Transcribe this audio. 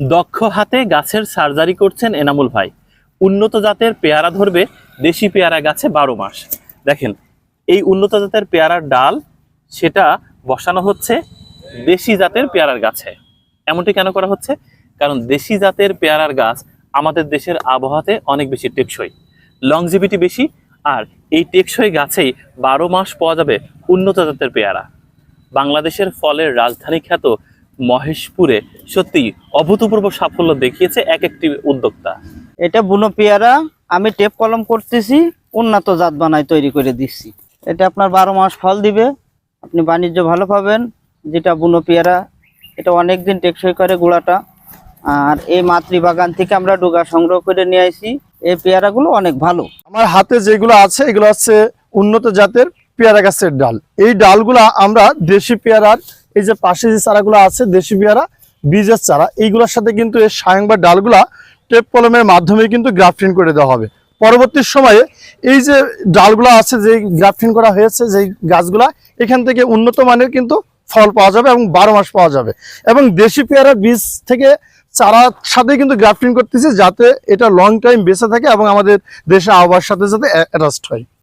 দক্ষ হাতে গাছের সার্জারি করছেন এনামুল ভাই। উন্নত জাতের পেয়ারা ধরবে দেশি পেয়ারা গাছে বারো মাস। দেখেন, এই উন্নত জাতের পেয়ারার ডাল, সেটা বসানো হচ্ছে দেশি জাতের পেয়ারার গাছে। এমনটি কেন করা হচ্ছে? কারণ দেশি জাতের পেয়ারার গাছ আমাদের দেশের আবহাওয়াতে অনেক বেশি টেকসই। লংজিভিটি বেশি, আর এই টেকসই গাছেই বারো মাস পাওয়া যাবে উন্নত জাতের পেয়ারা। বাংলাদেশের ফলের রাজধানী খ্যাত মহেশপুরে সত্যি অভূতপূর্ব সাফল্য দেখিয়েছে এক একটি উদ্যোক্তা। এটা বুনো পেয়ারা আমি টেপ কলম করতেছি উন্নত জাত বানাই তৈরি করে দিচ্ছি। এটা আপনার বারো মাস ফল দিবে আপনি বাণিজ্য ভালো পাবেন যেটা বুনো পেয়ারা এটা অনেক দিন টেকসই করে গুঁড়াটা। আর এই মাতৃবাগান থেকে আমরা ডুগা সংগ্রহ করে নিয়ে আসি এই পেয়ারাগুলো অনেক ভালো। আমার হাতে যেগুলো আছে এগুলো হচ্ছে উন্নত জাতের পেয়ারা গাছের ডাল। এই ডালগুলা আমরা দেশি পেয়ারার এই যে পাশে যে চারাগুলো আছে, দেশি পেয়ারা, বীজের চারা, এইগুলোর সাথে কিন্তু এই সায়ং বা ডালগুলা টেপ কলমের মাধ্যমে কিন্তু গ্রাফটিং করে দেওয়া হবে। পরবর্তী সময়ে এই যে ডালগুলো আছে যে গ্রাফটিং করা হয়েছে যে গাছগুলা, এখান থেকে উন্নত মানের কিন্তু ফল পাওয়া যাবে এবং বারো মাস পাওয়া যাবে। এবং দেশি পেয়ারার বীজ থেকে চারার সাথে কিন্তু গ্রাফটিং করতেছি যাতে এটা লং টাইম বেঁচে থাকে এবং আমাদের দেশে আবহাওয়ার সাথে সাথে অ্যাডাস্ট হয়।